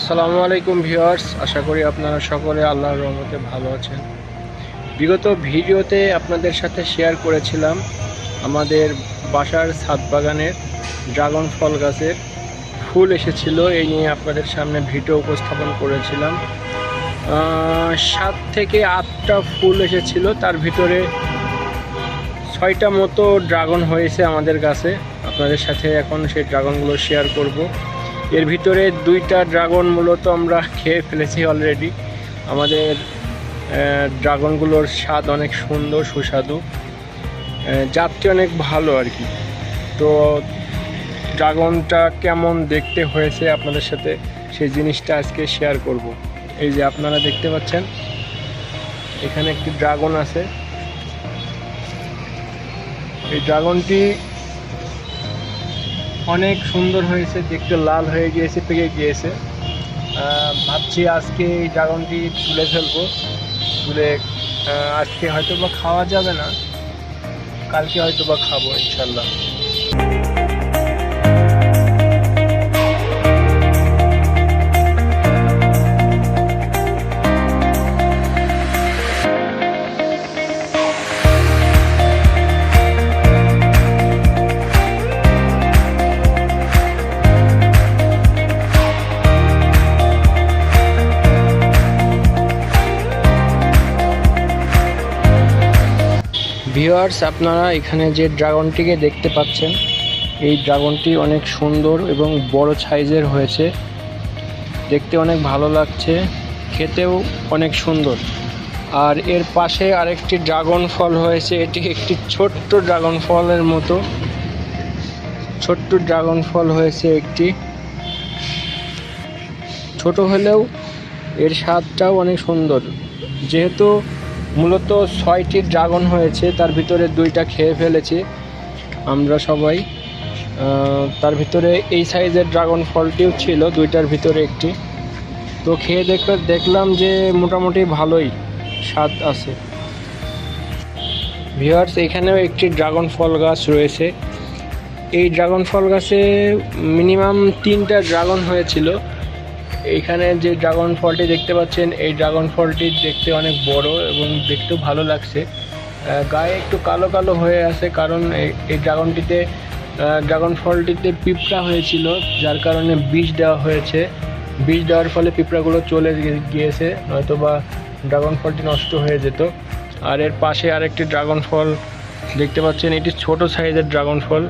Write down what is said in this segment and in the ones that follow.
আসসালামু আলাইকুম ভিউয়ার্স, আশা করি আপনারা সকলে আল্লাহর রহমতে ভালো আছেন। বিগত ভিডিওতে আপনাদের সাথে শেয়ার করেছিলাম আমাদের বাসার ছাদ বাগানের ড্রাগন ফল গাছের ফুল এসেছিল, এই নিয়ে আপনাদের সামনে ভিডিও উপস্থাপন করেছিলাম। সাত থেকে আটটা ফুল এসেছিল, তার ভিতরে ছয়টা মতো ড্রাগন হয়েছে আমাদের গাছে। আপনাদের সাথে এখন সেই ড্রাগনগুলো শেয়ার করব। এর ভিতরে দুইটা ড্রাগন মূলত আমরা খেয়ে ফেলেছি অলরেডি আমাদের ড্রাগনগুলোর স্বাদ অনেক সুন্দর, সুস্বাদু জাতটি অনেক ভালো আর কি। তো ড্রাগনটা কেমন দেখতে হয়েছে আপনাদের সাথে সেই জিনিসটা আজকে শেয়ার করব। এই যে আপনারা দেখতে পাচ্ছেন, এখানে একটি ড্রাগন আছে। এই ড্রাগনটি অনেক সুন্দর হয়েছে, দেখতে লাল হয়ে গিয়েছে, পেকে গিয়েছে। ভাবছি আজকে এই ড্রাগনটি তুলে ফেলব। তুলে আজকে হয়তো বা খাওয়া যাবে না, কালকে হয়তো বা খাব, ইনশাল্লাহ। ভিউয়ার্স আপনারা এখানে যে ড্রাগনটিকে দেখতে পাচ্ছেন, এই ড্রাগনটি অনেক সুন্দর এবং বড় সাইজের হয়েছে। দেখতে অনেক ভালো লাগছে, খেতেও অনেক সুন্দর। আর এর পাশে আরেকটি ড্রাগন ফল হয়েছে, এটি একটি ছোট্ট ড্রাগন ফলের মতো। ছোট্ট ড্রাগন ফল হয়েছে একটি। ছোট হলেও এর স্বাদটাও অনেক সুন্দর। যেহেতু মূলত ছয়টি ড্রাগন হয়েছে, তার ভিতরে দুইটা খেয়ে ফেলেছি আমরা সবাই। তার ভিতরে এই সাইজের ড্রাগন ফলটিও ছিল, দুইটার ভিতরে একটি। তো খেয়ে দেখ, দেখলাম যে মোটামুটি ভালোই স্বাদ আছে। ভিওয়ার্স এখানেও একটি ড্রাগন ফল গাছ রয়েছে। এই ড্রাগন ফল গাছে মিনিমাম তিনটা ড্রাগন হয়েছিল। এইখানে যে ড্রাগন ফলটি দেখতে পাচ্ছেন, এই ড্রাগন ফলটি দেখতে অনেক বড় এবং দেখতেও ভালো লাগছে। গায়ে একটু কালো কালো হয়ে আছে কারণ এই- ড্রাগনটিতে ড্রাগন ফলটিতে পিঁপড়া হয়েছিল, যার কারণে বিষ দেওয়া হয়েছে। বিষ দেওয়ার ফলে পিঁপড়াগুলো চলে গিয়েছে নয়তো বা ড্রাগন ফলটি নষ্ট হয়ে যেত। আর এর পাশে আরেকটি ড্রাগন ফল দেখতে পাচ্ছেন, এটি ছোট সাইজের ড্রাগন ফল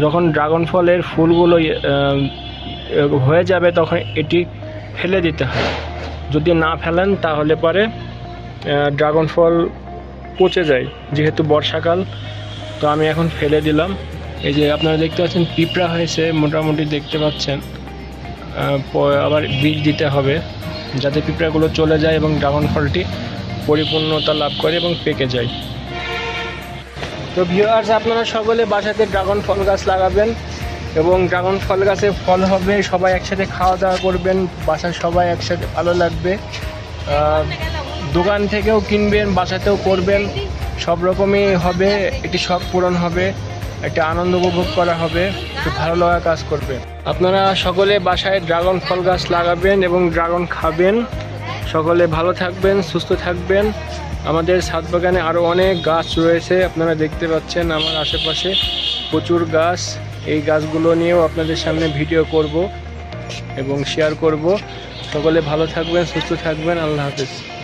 যখন ড্রাগন ফলের ফুলগুলো হয়ে যাবে, তখন এটি ফেলে দিতে হয়। যদি না ফেলেন, তাহলে পরে ড্রাগন ফল পচে যায়, যেহেতু বর্ষাকাল। তো আমি এখন ফেলে দিলাম। এই যে আপনারা দেখতে পাচ্ছেন, পিঁপড়া হয়েছে, মোটামুটি দেখতে পাচ্ছেন। আবার বীজ দিতে হবে, যাতে পিঁপড়াগুলো চলে যায় এবং ড্রাগন ফলটি পরিপূর্ণতা লাভ করে এবং পেকে যায়। তো ভিউয়ার্স আপনারা সকলে বাসাতে ড্রাগন ফল গাছ লাগাবেন। এবং ড্রাগন ফল গাছে ফল হবে, সবাই একসাথে খাওয়া দাওয়া করবেন, বাসার সবাই একসাথে ভালো লাগবে। দোকান থেকেও কিনবেন, বাসাতেও করবেন, সব রকমই হবে, একটি শখ পূরণ হবে, একটা আনন্দ উপভোগ করা হবে একটু ভালো লাগা কাজ করবে। আপনারা সকলে বাসায় ড্রাগন ফল গাছ লাগাবেন এবং ড্রাগন খাবেন। সকলে ভালো থাকবেন, সুস্থ থাকবেন। আমাদের ছাদ বাগানে আরও অনেক গাছ রয়েছে, আপনারা দেখতে পাচ্ছেন আমার আশেপাশে প্রচুর গাছ। এই গাছগুলো নিয়েও আপনাদের সামনে ভিডিও করব এবং শেয়ার করব। সকলে ভালো থাকবেন, সুস্থ থাকবেন। আল্লাহ হাফেজ।